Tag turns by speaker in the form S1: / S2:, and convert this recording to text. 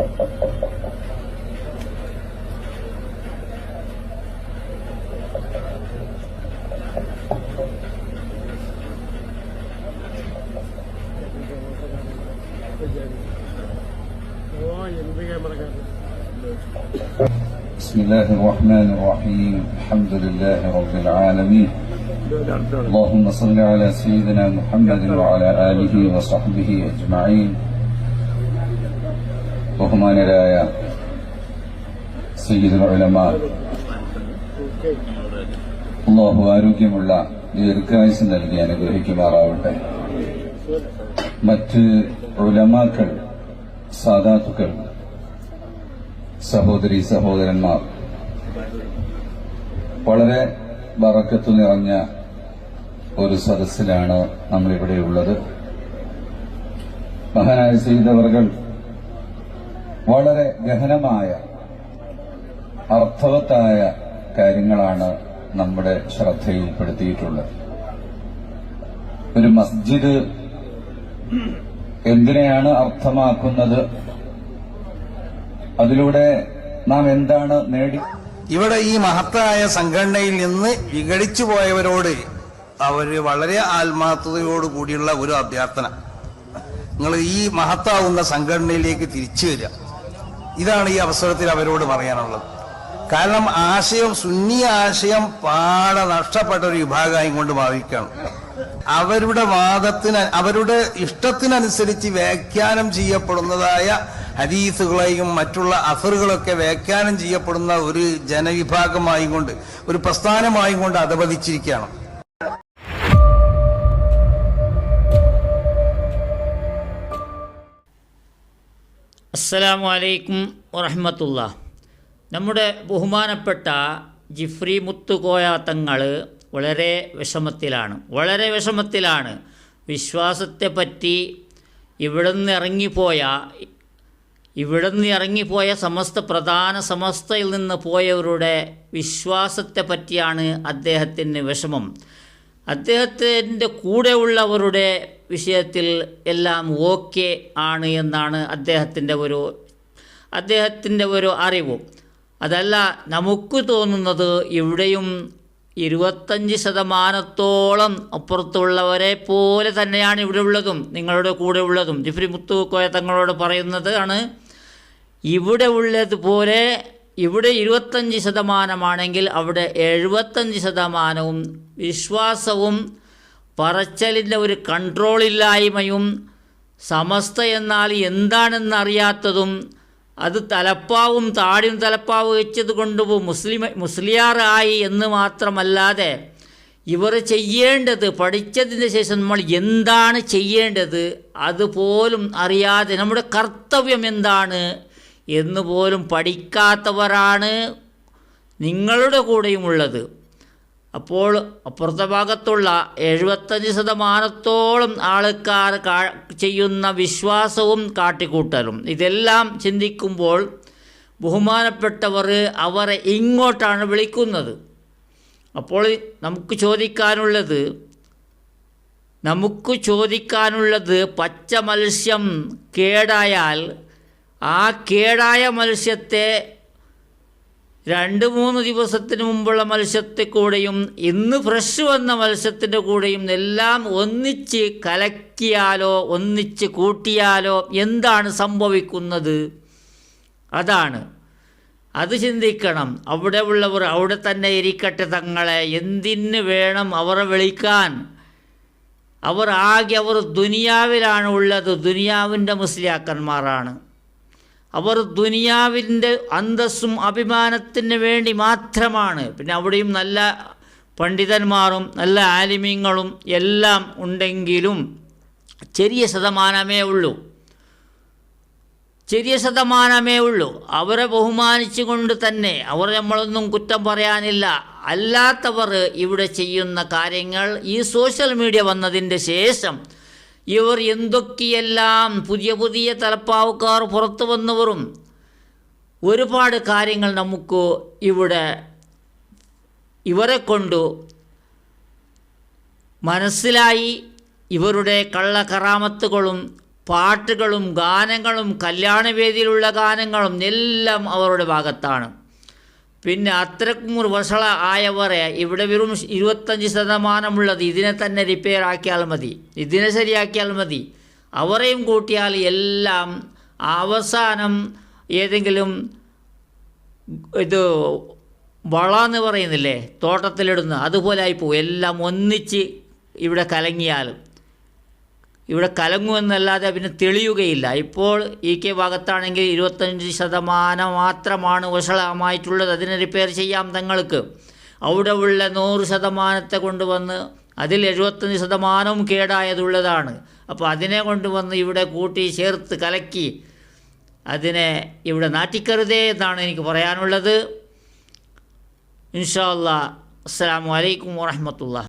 S1: بسم الله الرحمن الرحيم. الحمد لله رب العالمين. اللهم صل على سيدنا محمد وعلى آله وصحبه أجمعين. ബഹുമാനരായ സയ്യിദുൽ ഉലമ. അള്ളാഹു ആരോഗ്യമുള്ള ദീർഘായുസ് നൽകി അനുഗ്രഹിക്കുമാറാവട്ടെ. മറ്റ് ഉലമാക്കൾ സാധാത്തുക്കൾ സഹോദരി സഹോദരന്മാർ വളരെ വറക്കത്തു നിറഞ്ഞ ഒരു സദസ്സിലാണ് നമ്മളിവിടെയുള്ളത് മഹാനായ സീതവർകൾ വളരെ ഗഹനമായ അർത്ഥവത്തായ കാര്യങ്ങളാണ് നമ്മുടെ ശ്രദ്ധയിൽപ്പെടുത്തിയിട്ടുള്ളത്. ഒരു മസ്ജിദ് എന്തിനെയാണ് അർത്ഥമാക്കുന്നത്? അതിലൂടെ നാം എന്താണ് നേടി
S2: ഇവിടെ ഈ മഹത്തായ സംഘടനയിൽ നിന്ന് വിഘടിച്ചു പോയവരോട് അവർ വളരെ ആത്മാർത്ഥതയോട് കൂടിയുള്ള ഒരു അഭ്യർത്ഥന. നിങ്ങൾ ഈ മഹത്താവുന്ന സംഘടനയിലേക്ക് തിരിച്ചു വരിക. ഇതാണ് ഈ അവസരത്തിൽ അവരോട് പറയാനുള്ളത്. കാരണം ആശയം സുന്നി ആശയം പാടെ നഷ്ടപ്പെട്ട ഒരു വിഭാഗമായി കൊണ്ട് ഭാവിക്കണം. അവരുടെ വാദത്തിന് അവരുടെ ഇഷ്ടത്തിനനുസരിച്ച് വ്യാഖ്യാനം ചെയ്യപ്പെടുന്നതായ ഹദീസുകളെയും മറ്റുള്ള അസറുകളൊക്കെ വ്യാഖ്യാനം ചെയ്യപ്പെടുന്ന ഒരു ജനവിഭാഗമായി കൊണ്ട് ഒരു പ്രസ്ഥാനമായി കൊണ്ട് അധപതിച്ചിരിക്കുകയാണ്.
S3: അസ്സലാമു അലൈക്കും വറഹമത്തുള്ള. നമ്മുടെ ബഹുമാനപ്പെട്ട ജിഫ്രി മുത്തുകോയ തങ്ങൾ വളരെ വിഷമത്തിലാണ്. വളരെ വിഷമത്തിലാണ്. വിശ്വാസത്തെപ്പറ്റി ഇവിടുന്ന് ഇറങ്ങിപ്പോയ ഇവിടുന്ന് ഇറങ്ങിപ്പോയ സമസ്ത പ്രധാന സമസ്തയിൽ നിന്ന് പോയവരുടെ വിശ്വാസത്തെ പറ്റിയാണ് അദ്ദേഹത്തിന് വിഷമം. അദ്ദേഹത്തിന്റെ കൂടെയുള്ളവരുടെ വിഷയത്തിൽ എല്ലാം ഓക്കെ ആണ് എന്നാണ് അദ്ദേഹത്തിന്റെ ഒരു അദ്ദേഹത്തിന്റെ ഒരു അറിവ്. അതല്ല നമുക്ക് തോന്നുന്നത് ഇവിടെയും ഇരുപത്തഞ്ച് ശതമാനത്തോളം അപ്പുറത്തുള്ളവരെ പോലെ തന്നെയാണ് ഇവിടെ ഉള്ളതും നിങ്ങളുടെ കൂടെ ഉള്ളതും. ജിഫ്രി കോയ തങ്ങളോട് പറയുന്നത് ആണ് ഇവിടെ ഉള്ളതുപോലെ ഇവിടെ ഇരുപത്തഞ്ച് ശതമാനമാണെങ്കിൽ അവിടെ എഴുപത്തഞ്ച് ശതമാനവും വിശ്വാസവും പറച്ചലിന്റെ ഒരു കൺട്രോളില്ലായ്മയും സമസ്ത എന്നാൽ എന്താണെന്നറിയാത്തതും അത് തലപ്പാവും താടിയും തലപ്പാവ് വെച്ചത് കൊണ്ട് മുസ്ലിം മുസ്ലിയാറായി എന്ന് മാത്രമല്ലാതെ ഇവർ ചെയ്യേണ്ടത് പഠിച്ചതിന് ശേഷം നമ്മൾ എന്താണ് ചെയ്യേണ്ടത് അതുപോലും അറിയാതെ നമ്മുടെ കർത്തവ്യം എന്താണ് എന്ന് പോലും പഠിക്കാത്തവരാണ് നിങ്ങളുടെ കൂടെയും ഉള്ളത് അപ്പോൾ അപ്പുറത്തെ ഭാഗത്തുള്ള എഴുപത്തഞ്ച് ശതമാനത്തോളം ആൾക്കാർ ചെയ്യുന്ന വിശ്വാസവും കാട്ടിക്കൂട്ടലും. ഇതെല്ലാം ചിന്തിക്കുമ്പോൾ ബഹുമാനപ്പെട്ടവർ അവരെ ഇങ്ങോട്ടാണ് വിളിക്കുന്നത്. അപ്പോൾ നമുക്ക് ചോദിക്കാനുള്ളത് നമുക്ക് ചോദിക്കാനുള്ളത് പച്ച മത്സ്യം കേടായാൽ ആ കേടായ മത്സ്യത്തെ രണ്ട് മൂന്ന് ദിവസത്തിന് മുമ്പുള്ള മത്സ്യത്തെ കൂടെയും ഇന്ന് ഫ്രഷ് വന്ന മത്സ്യത്തിന്റെ കൂടെയും എല്ലാം ഒന്നിച്ച് കലക്കിയാലോ ഒന്നിച്ച് കൂട്ടിയാലോ എന്താണ് സംഭവിക്കുന്നത്? അതാണ്. അത് ചിന്തിക്കണം. അവിടെ ഉള്ളവർ അവിടെ തന്നെ ഇരിക്കട്ടെ തങ്ങളെ. എന്തിന് വേണം അവരെ വിളിക്കാൻ? അവർ ആകെ അവർ ദുനിയാവിലാണ് ഉള്ളത്. ദുനിയാവിന്റെ മുസ്ലിയാക്കന്മാരാണ്. അവർ ദുനിയാവിന്റെ അന്തസ്സും അഭിമാനത്തിന് വേണ്ടി മാത്രമാണ്. പിന്നെ അവിടെയും നല്ല പണ്ഡിതന്മാരും നല്ല ആലിമ്യങ്ങളും എല്ലാം ഉണ്ടെങ്കിലും ചെറിയ ശതമാനമേ ഉള്ളൂ. ചെറിയ ശതമാനമേ ഉള്ളൂ. അവരെ ബഹുമാനിച്ചുകൊണ്ട് തന്നെ അവർ നമ്മളൊന്നും കുറ്റം പറയാനില്ല. അല്ലാത്തവർ ഇവിടെ ചെയ്യുന്ന കാര്യങ്ങൾ ഈ സോഷ്യൽ മീഡിയ വന്നതിന്റെ ശേഷം ഇവർ എന്തൊക്കെയെല്ലാം പുതിയ പുതിയ തലപ്പാവുകാർ പുറത്തു വന്നവരും ഒരുപാട് കാര്യങ്ങൾ നമുക്ക് ഇവിടെ ഇവരെ കൊണ്ടു മനസ്സിലായി ഇവരുടെ കള്ളകറാമത്തുകളും പാട്ടുകളും ഗാനങ്ങളും കല്യാണവേദിയിലുള്ള ഗാനങ്ങളും എല്ലാം അവരുടെ ഭാഗത്താണ്. പിന്നെ അത്രക്കും വഷള ആയവരെ ഇവിടെ വെറും ഇരുപത്തഞ്ച് ശതമാനമുള്ളത് ഇതിനെ തന്നെ റിപ്പയർ ആക്കിയാൽ മതി. ഇതിനെ ശരിയാക്കിയാൽ മതി. അവരെയും കൂട്ടിയാൽ എല്ലാം അവസാനം ഏതെങ്കിലും ഇത് വള എന്ന് പറയുന്നില്ലേ? തോട്ടത്തിലിടുന്ന അതുപോലെ ആയിപ്പോവും. എല്ലാം ഒന്നിച്ച് ഇവിടെ കലങ്ങിയാലും. ഇവിടെ കലങ്ങുമെന്നല്ലാതെ പിന്നെ തെളിയുകയില്ല. ഇപ്പോൾ ഇ കെ ഭാഗത്താണെങ്കിൽ ഇരുപത്തഞ്ച് ശതമാനം മാത്രമാണ് വഷളമായിട്ടുള്ളത്. അതിനെ റിപ്പയർ ചെയ്യാം തങ്ങൾക്ക്. അവിടെ ഉള്ള നൂറ് ശതമാനത്തെ കൊണ്ടുവന്ന് അതിൽ എഴുപത്തഞ്ച് ശതമാനവും കേടായതുള്ളതാണ്. അപ്പോൾ അതിനെ കൊണ്ടുവന്ന് ഇവിടെ കൂട്ടി ചേർത്ത് കലക്കി അതിനെ ഇവിടെ നാട്ടിക്കരുതേ എന്നാണ് എനിക്ക് പറയാനുള്ളത്. ഇൻഷാ അല്ലാ അസ്സാം വലൈക്കും വാഹമത്തുള്ള